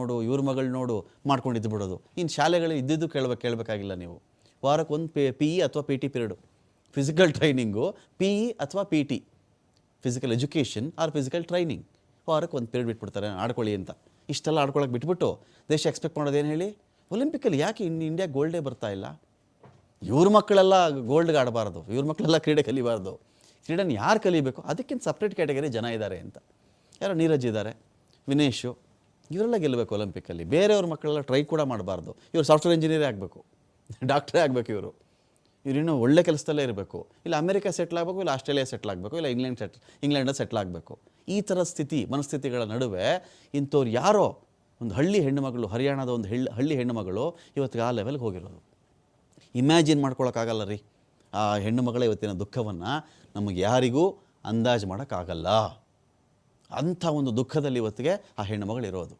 ನೋಡು, ಇವ್ರ ಮಗಳು ನೋಡು ಮಾಡ್ಕೊಂಡಿದ್ದು ಬಿಡೋದು. ಇನ್ನು ಶಾಲೆಗಳು ಇದ್ದಿದ್ದು ಕೇಳ್ಬೇಕು ಕೇಳಬೇಕಾಗಿಲ್ಲ ನೀವು. ವಾರಕ್ಕೆ ಒಂದು ಪಿ ಪಿ ಇ ಅಥವಾ P T period physical training P E ಅಥವಾ P T physical education or physical training ವಾರಕ್ಕೆ ಒಂದು ಪಿರಿಯಡ್ ಬಿಟ್ಬಿಡ್ತಾರೆ, ಆಡ್ಕೊಳ್ಳಿ ಅಂತ. ಇಷ್ಟೆಲ್ಲ ಆಡ್ಕೊಳಕ್ಕೆ ಬಿಟ್ಬಿಟ್ಟು ದೇಶ ಎಕ್ಸ್ಪೆಕ್ಟ್ ಮಾಡೋದೇನು ಹೇಳಿ? ಒಲಿಂಪಿಕಲ್ಲಿ ಯಾಕೆ ಇನ್ನು ಇಂಡಿಯಾ ಗೋಲ್ಡೇ ಬರ್ತಾ ಇಲ್ಲ? ಇವ್ರ ಮಕ್ಕಳೆಲ್ಲ ಗೋಲ್ಡ್ಗೆ ಆಡಬಾರ್ದು. ಇವ್ರ ಮಕ್ಕಳೆಲ್ಲ ಕ್ರೀಡೆ ಕಲಿಬಾರ್ದು. ಕ್ರೀಡೆನ ಯಾರು ಕಲಿಬೇಕು? ಅದಕ್ಕಿಂತ ಸಪ್ರೇಟ್ ಕ್ಯಾಟಗರಿ ಜನ ಇದ್ದಾರೆ ಅಂತ. ಯಾರೋ ನೀರಜ್ ಇದ್ದಾರೆ ವಿನೇಶು. ಇವರೆಲ್ಲ ಗೆಲ್ಲಬೇಕು ಒಲಿಂಪಿಕ್ಕಲ್ಲಿ. ಬೇರೆಯವ್ರ ಮಕ್ಕಳೆಲ್ಲ ಟ್ರೈ ಕೂಡ ಮಾಡಬಾರ್ದು. ಇವರು ಸಾಫ್ಟ್ವೇರ್ ಇಂಜಿನಿಯರೇ ಆಗಬೇಕು. ಡಾಕ್ಟ್ರೇ ಆಗಬೇಕು ಇವರು. ಇವರಿನ್ನೂ ಒಳ್ಳೆ ಕೆಲಸದಲ್ಲೇ ಇರಬೇಕು. ಇಲ್ಲ ಅಮೆರಿಕ ಸೆಟ್ಲ್ ಆಗಬೇಕು, ಇಲ್ಲ ಆಸ್ಟ್ರೇಲಿಯಾ ಸೆಟ್ಲ್ ಆಗಬೇಕು, ಇಲ್ಲ ಇಂಗ್ಲೆಂಡ್ ಸೆಟ್ ಇಂಗ್ಲೆಂಡಲ್ಲಿ ಸೆಟ್ಲ್ ಆಗಬೇಕು. ಈ ಥರ ಸ್ಥಿತಿ, ಮನಸ್ಥಿತಿಗಳ ನಡುವೆ ಇಂಥವ್ರು ಯಾರೋ ಒಂದು ಹಳ್ಳಿ ಹೆಣ್ಣುಮಗಳು, ಹರಿಯಾಣದ ಒಂದು ಹೆಳ್, ಹಳ್ಳಿ ಹೆಣ್ಣುಮಗಳು ಇವತ್ತಿಗೆ ಆ ಲೆವೆಲ್ಗೆ ಹೋಗಿರೋದು. ಇಮ್ಯಾಜಿನ್ ಮಾಡ್ಕೊಳಕ್ಕಾಗಲ್ಲ ರೀ. ಆ ಹೆಣ್ಣು ಮಗಳ ಇವತ್ತಿನ ದುಃಖವನ್ನು ನಮಗೆ ಯಾರಿಗೂ ಅಂದಾಜು ಮಾಡೋಕ್ಕಾಗಲ್ಲ. ಅಂಥ ಒಂದು ದುಃಖದಲ್ಲಿ ಇವತ್ತಿಗೆ ಆ ಹೆಣ್ಣು ಮಗಳು ಇರೋದು